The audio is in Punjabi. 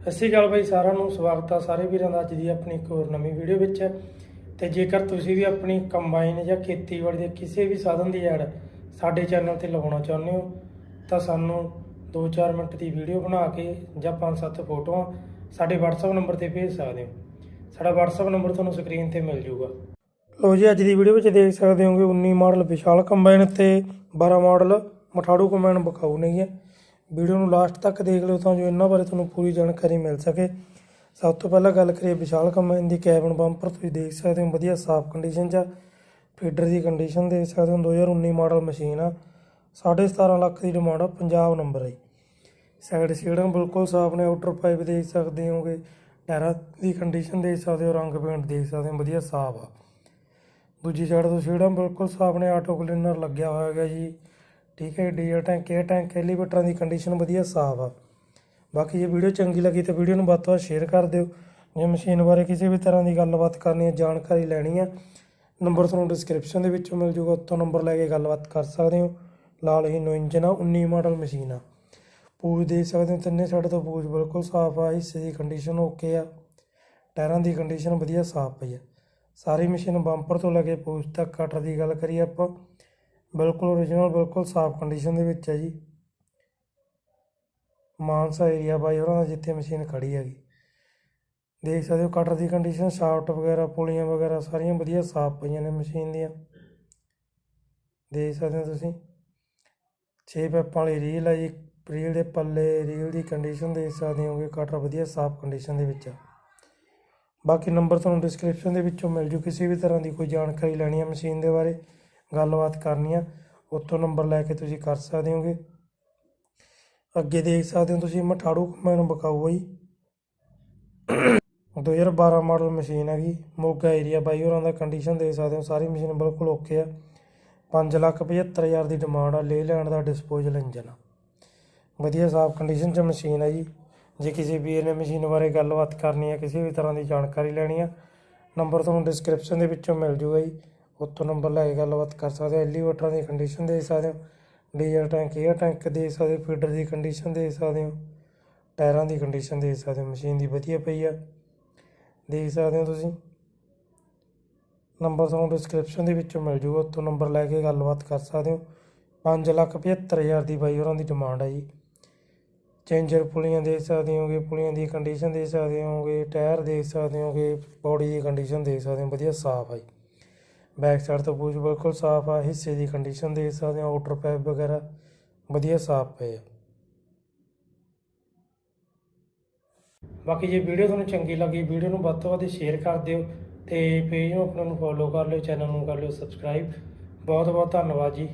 ਸਤਿ ਸ਼੍ਰੀ ਅਕਾਲ ਬਾਈ, ਸਾਰਿਆਂ ਨੂੰ ਸਵਾਗਤ ਆ ਸਾਰੇ ਵੀਰਾਂ ਦਾ ਅੱਜ ਦੀ ਆਪਣੀ ਇੱਕ ਹੋਰ ਨਵੀਂ ਵੀਡੀਓ ਵਿੱਚ। ਤੇ ਜੇਕਰ ਤੁਸੀਂ ਵੀ ਆਪਣੀ ਕੰਬਾਈਨ ਜਾਂ ਖੇਤੀਬਾੜੀ ਦੇ ਕਿਸੇ ਵੀ ਸਾਧਨ ਦੀ ਐਡ ਸਾਡੇ ਚੈਨਲ ਤੇ ਲਗਾਉਣਾ ਚਾਹੁੰਦੇ ਹੋ, ਤਾਂ ਸਾਨੂੰ 2-4 ਮਿੰਟ ਦੀ ਵੀਡੀਓ ਬਣਾ ਕੇ ਜਾਂ 5-7 ਫੋਟੋਆਂ ਸਾਡੇ WhatsApp ਨੰਬਰ ਤੇ ਭੇਜ ਸਕਦੇ ਹੋ। ਸਾਡਾ WhatsApp ਨੰਬਰ ਤੁਹਾਨੂੰ ਸਕਰੀਨ ਤੇ ਮਿਲ ਜਾਊਗਾ ਲੋ ਜੀ, ਅੱਜ ਦੀ ਵੀਡੀਓ ਵਿੱਚ ਦੇਖ ਸਕਦੇ ਹੋਗੇ 19 ਮਾਡਲ ਵਿਸ਼ਾਲ ਕੰਬਾਈਨ ਤੇ 12 ਮਾਡਲ ਮਠਾੜੂ ਕੰਬਾਈਨ ਬਖਾਊ ਨਹੀਂ ਹੈ ਵੀਡੀਓ ਨੂੰ ਲਾਸਟ ਤੱਕ ਦੇਖ ਲਿਓ ਤਾਂ ਜੋ ਇਹਨਾਂ ਬਾਰੇ ਤੁਹਾਨੂੰ ਪੂਰੀ ਜਾਣਕਾਰੀ ਮਿਲ ਸਕੇ। ਸਭ ਤੋਂ ਪਹਿਲਾਂ ਗੱਲ ਕਰੀਏ ਵਿਸ਼ਾਲ ਕੰਬਾਈਨ ਦੀ ਕੈਬਨ ਬੰਪਰ ਤੁਸੀਂ ਦੇਖ ਸਕਦੇ ਹੋ, ਵਧੀਆ ਸਾਫ਼ ਕੰਡੀਸ਼ਨ 'ਚ ਆ। ਫੀਡਰ ਦੀ ਕੰਡੀਸ਼ਨ ਦੇਖ ਸਕਦੇ ਹੋ 2019 ਮਾਡਲ ਮਸ਼ੀਨ ਆ। 17.5 ਲੱਖ ਦੀ ਡਿਮਾਂਡ ਆ ਪੰਜਾਬ ਨੰਬਰ ਹੈ ਸਾਈਡ ਸੀੜਾਂ ਬਿਲਕੁਲ ਸਾਫ਼ ਨੇ ਆਊਟਰ ਪਾਈਪ ਦੇਖ ਸਕਦੇ ਹੋਗੇ। ਟਾਇਰਾਂ ਦੀ ਕੰਡੀਸ਼ਨ ਦੇਖ ਸਕਦੇ ਹੋ, ਰੰਗ ਪੇਂਟ ਦੇਖ ਸਕਦੇ ਹੋ, ਵਧੀਆ ਸਾਫ਼ ਆ। ਦੂਜੀ ਸਾਈਡ ਤੋਂ ਸੀੜਾਂ ਬਿਲਕੁਲ ਸਾਫ਼ ਨੇ ਆਟੋ ਕਲੀਨਰ ਲੱਗਿਆ ਹੋਇਆ ਹੈਗਾ ਜੀ। ਠੀਕ ਹੈ, ਡੀਜ਼ਲ ਟੈਂਕ 에ਅਰ ਟੈਂਕ ਐਲੀਵੇਟਰਾਂ ਦੀ ਕੰਡੀਸ਼ਨ ਵਧੀਆ, ਸਾਫ਼ ਆ। ਬਾਕੀ ਜੇ ਵੀਡੀਓ ਚੰਗੀ ਲੱਗੀ ਤਾਂ ਵੀਡੀਓ ਨੂੰ ਵੱਧ ਤੋਂ ਵੱਧ ਸ਼ੇਅਰ ਕਰ ਦਿਓ। ਜੇ ਮਸ਼ੀਨ ਬਾਰੇ ਕਿਸੇ ਵੀ ਤਰ੍ਹਾਂ ਦੀ ਗੱਲਬਾਤ ਕਰਨੀ ਹੈ, ਜਾਣਕਾਰੀ ਲੈਣੀ ਹੈ ਨੰਬਰ ਤੁਹਾਨੂੰ ਡਿਸਕ੍ਰਿਪਸ਼ਨ ਦੇ ਵਿੱਚੋਂ ਮਿਲ ਜੂਗਾ ਉੱਥੋਂ ਨੰਬਰ ਲੈ ਕੇ ਗੱਲਬਾਤ ਕਰ ਸਕਦੇ ਹੋ। ਲਾਲ ਹੀਨੋ ਇੰਜਨ ਆ 19 ਮਾਡਲ ਮਸ਼ੀਨ ਆ। ਪੂਜ ਦੇਖ ਸਕਦੇ ਹੋ, ਤਿੰਨੇ ਸਾਈਡ ਤੋਂ ਪੂਜ ਬਿਲਕੁਲ ਸਾਫ਼ ਆ, ਹਿੱਸੇ ਦੀ ਕੰਡੀਸ਼ਨ ਓਕੇ ਆ। ਟਾਇਰਾਂ ਦੀ ਕੰਡੀਸ਼ਨ ਵਧੀਆ ਸਾਫ਼ ਪਈ ਆ। ਸਾਰੀ ਮਸ਼ੀਨ ਬੰਪਰ ਤੋਂ ਲੈ ਕੇ ਪੂਜ ਤੱਕ ਕਟਰ ਦੀ ਗੱਲ ਕਰੀਏ ਆਪਾਂ ਬਿਲਕੁਲ ਓਰੀਜਨਲ ਬਿਲਕੁਲ ਸਾਫ਼ ਕੰਡੀਸ਼ਨ ਦੇ ਵਿੱਚ ਹੈ ਜੀ। ਮਾਨਸਾ ਏਰੀਆ ਬਾਈ ਹੋਰਾਂ ਦਾ ਜਿੱਥੇ ਮਸ਼ੀਨ ਖੜੀ ਹੈਗੀ। ਦੇਖ ਸਕਦੇ ਹੋ ਕਟਰ ਦੀ ਕੰਡੀਸ਼ਨ ਸ਼ਾਫਟ ਵਗੈਰਾ, ਪੁਲੀਆਂ ਵਗੈਰਾ ਸਾਰੀਆਂ ਵਧੀਆ ਸਾਫ਼ ਪਈਆਂ ਨੇ ਮਸ਼ੀਨ ਦੀਆਂ। ਦੇਖ ਸਕਦੇ ਹੋ ਤੁਸੀਂ। 6 ਪੈਪਾਂ ਵਾਲੀ ਰੀਲ ਹੈ ਜੀ। ਰੀਲ ਦੇ ਪੱਲੇ ਰੀਲ ਦੀ ਕੰਡੀਸ਼ਨ ਦੇਖ ਸਕਦੇ ਹੋਗੇ। ਕਟਰ ਵਧੀਆ ਸਾਫ਼ ਕੰਡੀਸ਼ਨ ਦੇ ਵਿੱਚ ਆ। ਬਾਕੀ ਨੰਬਰ ਤੁਹਾਨੂੰ ਡਿਸਕ੍ਰਿਪਸ਼ਨ ਦੇ ਵਿੱਚੋਂ ਮਿਲ ਜੂ। ਕਿਸੇ ਵੀ ਤਰ੍ਹਾਂ ਦੀ ਕੋਈ ਜਾਣਕਾਰੀ ਲੈਣੀ ਹੈ ਮਸ਼ੀਨ ਦੇ ਬਾਰੇ। ਗੱਲਬਾਤ ਕਰਨੀ ਆ, ਉੱਥੋਂ ਨੰਬਰ ਲੈ ਕੇ ਤੁਸੀਂ ਕਰ ਸਕਦੇ ਹੋਗੇ। ਅੱਗੇ ਦੇਖ ਸਕਦੇ ਹੋ ਤੁਸੀਂ, ਮਠਾੜੂ ਕੰਬਾਈਨ ਬਕਾਊ ਆ ਜੀ 2012 ਮਾਡਲ ਮਸ਼ੀਨ ਹੈਗੀ ਮੋਗਾ ਏਰੀਆ ਬਾਈ ਹੋਰਾਂ ਦਾ ਕੰਡੀਸ਼ਨ ਦੇਖ ਸਕਦੇ ਹੋ, ਸਾਰੀ ਮਸ਼ੀਨ ਬਿਲਕੁਲ ਓਕੇ ਆ। 575000 ਦੀ ਡਿਮਾਂਡ ਆ ਲੇ ਲੈਂਡ ਦਾ ਡਿਸਪੋਜ਼ਲ ਇੰਜਨ ਆ। ਵਧੀਆ ਸਾਫ਼ ਕੰਡੀਸ਼ਨ 'ਚ ਮਸ਼ੀਨ ਹੈ ਜੀ। ਜੇ ਕਿਸੇ ਵੀਰ ਨੇ ਮਸ਼ੀਨ ਬਾਰੇ ਗੱਲਬਾਤ ਕਰਨੀ ਹੈ ਕਿਸੇ ਵੀ ਤਰ੍ਹਾਂ ਦੀ ਜਾਣਕਾਰੀ ਲੈਣੀ ਆ ਨੰਬਰ ਤੁਹਾਨੂੰ ਡਿਸਕ੍ਰਿਪਸ਼ਨ ਦੇ ਵਿੱਚੋਂ ਮਿਲ ਜੂਗਾ ਜੀ। ਉੱਥੋਂ ਨੰਬਰ ਲੈ ਕੇ ਗੱਲਬਾਤ ਕਰ ਸਕਦੇ ਹੋ ਐਲੀਵੇਟਰਾਂ ਦੀ ਕੰਡੀਸ਼ਨ ਦੇਖ ਸਕਦੇ ਹੋ ਡੀਜ਼ਲ ਟੈਂਕ 에ਅਰ ਟੈਂਕ ਦੇਖ ਸਕਦੇ ਹੋ ਫੀਡਰ ਦੀ ਕੰਡੀਸ਼ਨ ਦੇਖ ਸਕਦੇ ਹੋ, ਟਾਇਰਾਂ ਦੀ ਕੰਡੀਸ਼ਨ ਦੇਖ ਸਕਦੇ ਹੋ ਮਸ਼ੀਨ ਦੀ ਵਧੀਆ ਪਈ ਆ, ਦੇਖ ਸਕਦੇ ਹੋ ਤੁਸੀਂ। ਨੰਬਰ ਤੁਹਾਨੂੰ ਡਿਸਕ੍ਰਿਪਸ਼ਨ ਦੇ ਵਿੱਚੋਂ ਮਿਲ ਜੂਗਾ, ਉੱਥੋਂ ਨੰਬਰ ਲੈ ਕੇ ਗੱਲਬਾਤ ਕਰ ਸਕਦੇ ਹੋ। 575000 ਦੀ ਬਾਈ ਹੋਰਾਂ ਦੀ ਡਿਮਾਂਡ ਆ ਜੀ। ਚੇਂਜਰ ਪੁਲੀਆਂ ਦੇਖ ਸਕਦੇ ਹੋਗੇ, ਪੁਲੀਆਂ ਦੀ ਕੰਡੀਸ਼ਨ ਦੇਖ ਸਕਦੇ ਹੋਗੇ, ਟਾਇਰ ਦੇਖ ਸਕਦੇ ਹੋਗੇ ਬੋਡੀ ਦੀ ਕੰਡੀਸ਼ਨ ਦੇਖ ਸਕਦੇ ਹੋ, ਵਧੀਆ ਸਾਫ਼ ਆ ਜੀ। ਬੈਕ ਸਾਈਡ ਤੋਂ ਪੂਛ ਬਿਲਕੁਲ ਸਾਫ਼ ਆ, ਹਿੱਸੇ ਦੀ ਕੰਡੀਸ਼ਨ ਦੇਖ ਸਕਦੇ ਹੋ ਆਊਟਰ ਪੈਪ ਵਗੈਰਾ ਵਧੀਆ ਸਾਫ਼ ਪਏ ਆ। ਬਾਕੀ ਜੇ ਵੀਡੀਓ ਤੁਹਾਨੂੰ ਚੰਗੀ ਲੱਗੀ, ਵੀਡੀਓ ਨੂੰ ਵੱਧ ਤੋਂ ਵੱਧ ਸ਼ੇਅਰ ਕਰ ਦਿਓ ਤੇ ਪੇਜ ਨੂੰ ਆਪਣਾ ਨੂੰ ਫੋਲੋ ਕਰ ਲਿਓ ਚੈਨਲ ਨੂੰ ਕਰ ਲਿਓ ਸਬਸਕ੍ਰਾਈਬ ਬਹੁਤ ਬਹੁਤ ਧੰਨਵਾਦ ਜੀ।